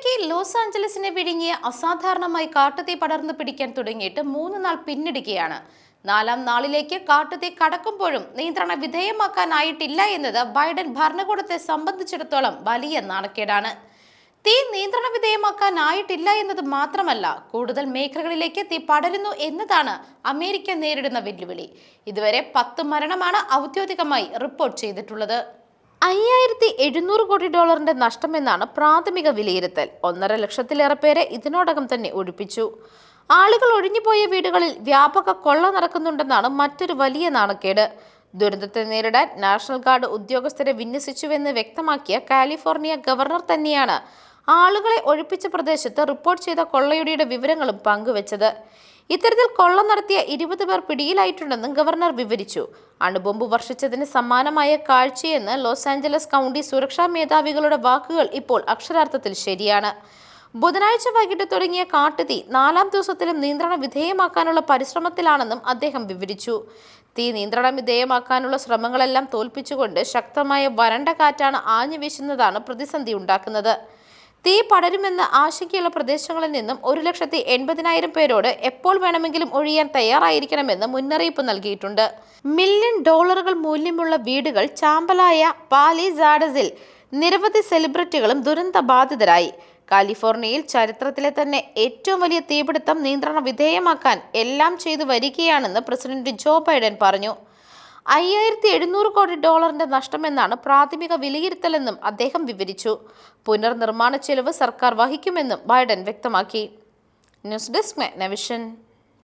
അമേരിക്കയിൽ ലോസ് ആഞ്ചലസിനെ വിഴുങ്ങിയ അസാധാരണമായി കാട്ടുതീ പടർന്നു പിടിക്കാൻ തുടങ്ങിയിട്ട് മൂന്ന് നാൾ പിന്നിടുകയാണ്. നാലാം നാളിലേക്ക് കാട്ടുതീ കടക്കുമ്പോഴും നിയന്ത്രണ വിധേയമാക്കാനായിട്ടില്ല എന്നത് ബൈഡൻ ഭരണകൂടത്തെ സംബന്ധിച്ചിടത്തോളം വലിയ നാണക്കേടാണ്. തീ നിയന്ത്രണ വിധേയമാക്കാനായിട്ടില്ല എന്നത് മാത്രമല്ല കൂടുതൽ മേഖലകളിലേക്ക് തീ പടരുന്നു എന്നതാണ് അമേരിക്ക നേരിടുന്ന വെല്ലുവിളി. ഇതുവരെ പത്ത് മരണമാണ് ഔദ്യോഗികമായി റിപ്പോർട്ട് ചെയ്തിട്ടുള്ളത്. അയ്യായിരത്തി എഴുന്നൂറ് കോടി ഡോളറിന്റെ നഷ്ടമെന്നാണ് പ്രാഥമിക വിലയിരുത്തൽ. ഒന്നര ലക്ഷത്തിലേറെ പേരെ ഇതിനോടകം തന്നെ ഒഴിപ്പിച്ചു. ആളുകൾ ഒഴിഞ്ഞുപോയ വീടുകളിൽ വ്യാപക കൊള്ള നടക്കുന്നുണ്ടെന്നാണ് മറ്റൊരു വലിയ നാണക്കേട്. ദുരന്തത്തെ നേരിടാൻ നാഷണൽ ഗാർഡ് ഉദ്യോഗസ്ഥരെ വിന്യസിച്ചുവെന്ന് വ്യക്തമാക്കിയ കാലിഫോർണിയ ഗവർണർ തന്നെയാണ് ആളുകളെ ഒഴിപ്പിച്ച പ്രദേശത്ത് റിപ്പോർട്ട് ചെയ്ത കൊള്ളയുടെ വിവരങ്ങളും പങ്കുവച്ചത്. ഇത്തരത്തിൽ കൊള്ള നടത്തിയ ഇരുപത് പേർ പിടിയിലായിട്ടുണ്ടെന്നും ഗവർണർ വിവരിച്ചു. അണുബോംബ് വർഷിച്ചതിന് സമാനമായ കാഴ്ചയെന്ന് ലോസ് ആഞ്ചലസ് കൗണ്ടി സുരക്ഷാ മേധാവികളുടെ വാക്കുകൾ ഇപ്പോൾ അക്ഷരാർത്ഥത്തിൽ ശരിയാണ്. ബുധനാഴ്ച വൈകിട്ട് തുടങ്ങിയ കാട്ടുതീ നാലാം ദിവസത്തിലും നിയന്ത്രണ വിധേയമാക്കാനുള്ള പരിശ്രമത്തിലാണെന്നും അദ്ദേഹം വിവരിച്ചു. തീ നിയന്ത്രണ വിധേയമാക്കാനുള്ള ശ്രമങ്ങളെല്ലാം തോൽപ്പിച്ചുകൊണ്ട് ശക്തമായ വരണ്ട കാറ്റാണ് ആഞ്ഞു വീശുന്നതാണ് പ്രതിസന്ധി ഉണ്ടാക്കുന്നത്. തീ പടരുമെന്ന് ആശങ്കയുള്ള പ്രദേശങ്ങളിൽ നിന്നും ഒരു ലക്ഷത്തി എൺപതിനായിരം പേരോട് എപ്പോൾ വേണമെങ്കിലും ഒഴിയാൻ തയ്യാറായിരിക്കണമെന്ന് മുന്നറിയിപ്പ് നൽകിയിട്ടുണ്ട്. മില്യൺ ഡോളറുകൾ മൂല്യമുള്ള വീടുകൾ ചാമ്പലായ പാലിസാഡസിൽ നിരവധി സെലിബ്രിറ്റികളും ദുരന്ത ബാധിതരായി കാലിഫോർണിയയിൽ ചരിത്രത്തിലെ തന്നെ ഏറ്റവും വലിയ തീപിടുത്തം നിയന്ത്രണ വിധേയമാക്കാൻ എല്ലാം ചെയ്തു വരികയാണെന്ന് പ്രസിഡന്റ് ജോ ബൈഡൻ പറഞ്ഞു. അയ്യായിരത്തി എഴുന്നൂറ് കോടി ഡോളറിന്റെ നഷ്ടമെന്നാണ് പ്രാഥമിക വിലയിരുത്തലെന്നും അദ്ദേഹം വിവരിച്ചു. പുനർനിർമ്മാണ ചെലവ് സർക്കാർ വഹിക്കുമെന്നും ബൈഡൻ വ്യക്തമാക്കി. News desk മെഗ്നവിഷൻ.